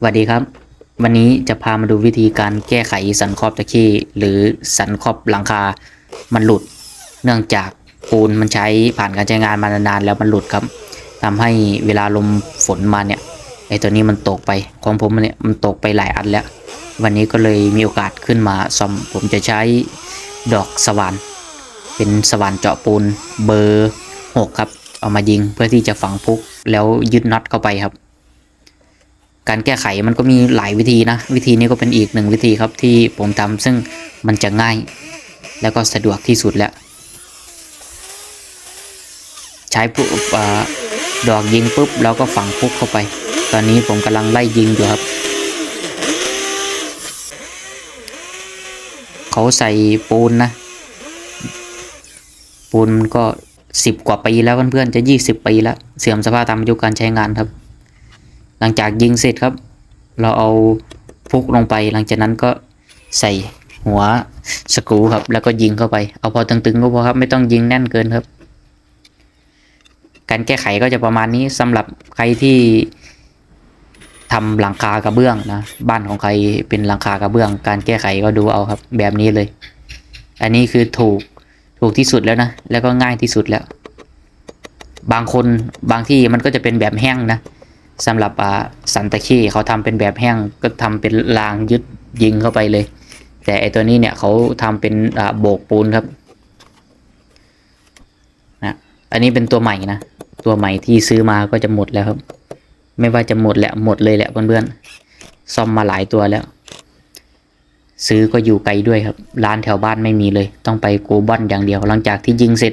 สวัสดีครับ วันนี้จะพามาดูวิธีการแก้ไขสันครอบตะขี้หรือสันครอบหลังคา มันหลุด เนื่องจากปูนมันใช้ผ่านการใช้งานมานานๆแล้วมันหลุดครับทำให้เวลาลมฝนมาเนี่ยไอตัวนี้มันตกไปของผมเนี่ยมันตกไปหลายอันแล้ว วันนี้ก็เลยมีโอกาสขึ้นมาซ่อมผมจะใช้ดอกสว่านเป็นสว่านเจาะปูนเบอร์หกครับ เอามายิงเพื่อที่จะฝังพุกแล้วยึดน็อตเข้าไปครับ การแก้ไขมันก็มีหลายวิธีนะ วิธีนี้ก็เป็นอีกหนึ่งวิธีครับที่ผมทำซึ่งมันจะง่าย แล้วก็สะดวกที่สุดแล้ว ใช้ปุ๊บดอกยิงปุ๊บแล้วก็ฝังพุกเข้าไป ตอนนี้ผมกำลังไล่ยิงอยู่ครับ เขาใส่ปูนนะ ปูนมันก็สิบกว่าปีแล้วเพื่อนๆจะยี่สิบปีแล้ว เสื่อมสภาพตามอายุการใช้งานครับ หลังจากยิงเสร็จครับ เราเอาพุกลงไป หลังจากนั้นก็ใส่หัวสกูครับ แล้วก็ยิงเข้าไป เอาพอตึงๆก็พอครับ ไม่ต้องยิงแน่นเกินครับ การแก้ไขก็จะประมาณนี้สำหรับใครที่ทำหลังคากระเบื้องนะ บ้านของใครเป็นหลังคากระเบื้อง การแก้ไขก็ดูเอาครับ แบบนี้เลย อันนี้คือถูกถูกที่สุดแล้วนะ แล้วก็ง่ายที่สุดแล้ว บางคนบางที่มันก็จะเป็นแบบแห้งนะ สำหรับอ่าสันตะขี้เขาทำเป็นแบบแห้งก็ทำเป็นรางยึดยิงเข้าไปเลย แต่ไอตัวนี้เนี่ยเขาทำเป็นอ่าโบกปูนครับนะอันนี้เป็นตัวใหม่นะตัวใหม่ที่ซื้อมาก็จะหมดแล้วครับ ไม่ว่าจะหมดแหละหมดเลยแหละเพื่อนๆซ่อมมาหลายตัวแล้ว ซื้อก็อยู่ไกลด้วยครับ ร้านแถวบ้านไม่มีเลย ต้องไปโกบอนอย่างเดียว หลังจากที่ยิงเสร็จ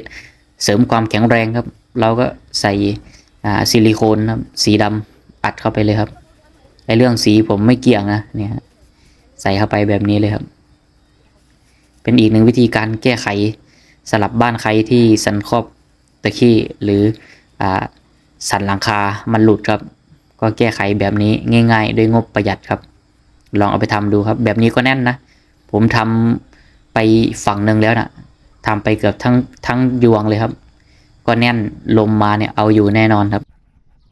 เสริมความแข็งแรงครับ เราก็ใส่อ่าซิลิโคนครับสีดำ อัดเข้าไปเลยครับในเรื่องสีผมไม่เกี่ยงนะเนี่ยใส่เข้าไปแบบนี้เลยครับ เป็นอีกหนึ่งวิธีการแก้ไขสลับบ้านใครที่สันครอบตะขี้หรืออ่าสันหลังคามันหลุดครับ ก็แก้ไขแบบนี้ง่าย ๆ ด้วยงบประหยัดครับ ลองเอาไปทำดูครับ แบบนี้ก็แน่นนะ ผมทำไปฝั่งหนึ่งแล้วนะทำไปเกือบทั้งทั้งยวงเลยครับ ก็แน่นลมมาเนี่ยเอาอยู่แน่นอนครับ